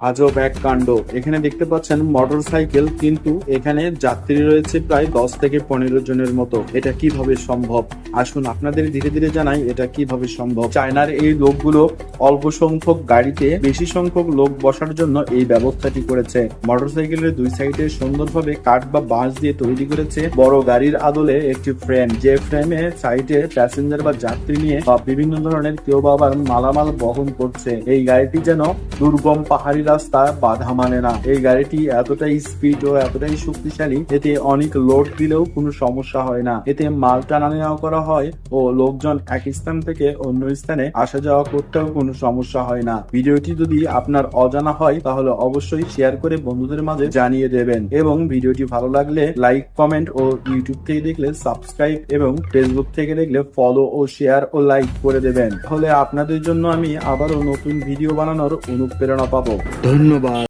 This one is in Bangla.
আজব এক কাণ্ড। এখানে দেখতে পাচ্ছেন মোটর সাইকেল কিন্তু এখানে যাত্রী রয়েছে প্রায় দশ থেকে পনেরো জনের মতো। এটা কীভাবে সম্ভব? আসুন আপনাদের ধীরে ধীরে জানাই এটা কীভাবে সম্ভব। চায়নার এই লোকগুলো অল্প সংখ্যক গাড়িতে বেশি সংখ্যক লোক বসার জন্য এই ব্যবস্থাটি করেছে। মোটর সাইকেলের দুই সাইডে সুন্দরভাবে কাঠ বা বাঁশ দিয়ে তৈরি করেছে বড় গাড়ির আদলে একটি ফ্রেম যে ফ্রেমে সাইডে প্যাসেঞ্জার বা যাত্রী নিয়ে বা বিভিন্ন ধরনের কেউ বা আবার মালামাল বহন করছে। এই গাড়িটি যেন দুর্গম পাহাড়ি রাস্তা বাধা মানে না। এই গাড়িটি এতটাই স্পিড ও এতটাই শক্তিশালী, এতে অনেক লোড দিলেও কোনো সমস্যা হয় না। এতে মাল টানা নেওয়া করা হয় ও লোকজন এক স্থান থেকে অন্য স্থানে আসা যাওয়া করতেও কোনো সমস্যা হয় না। ভিডিওটি যদি আপনার অজানা হয়, তাহলে অবশ্যই শেয়ার করে বন্ধুদের মাঝে জানিয়ে দেবেন। এবং ভিডিওটি ভালো লাগলে লাইক কমেন্ট ও ইউটিউব থেকে দেখলে সাবস্ক্রাইব এবং ফেসবুক থেকে দেখলে ফলো ও শেয়ার ও লাইক করে দেবেন। তাহলে আপনাদের জন্য আমি আবারও নতুন ভিডিও বানানোর অনুপ্রেরণা পাবো। ধন্যবাদ।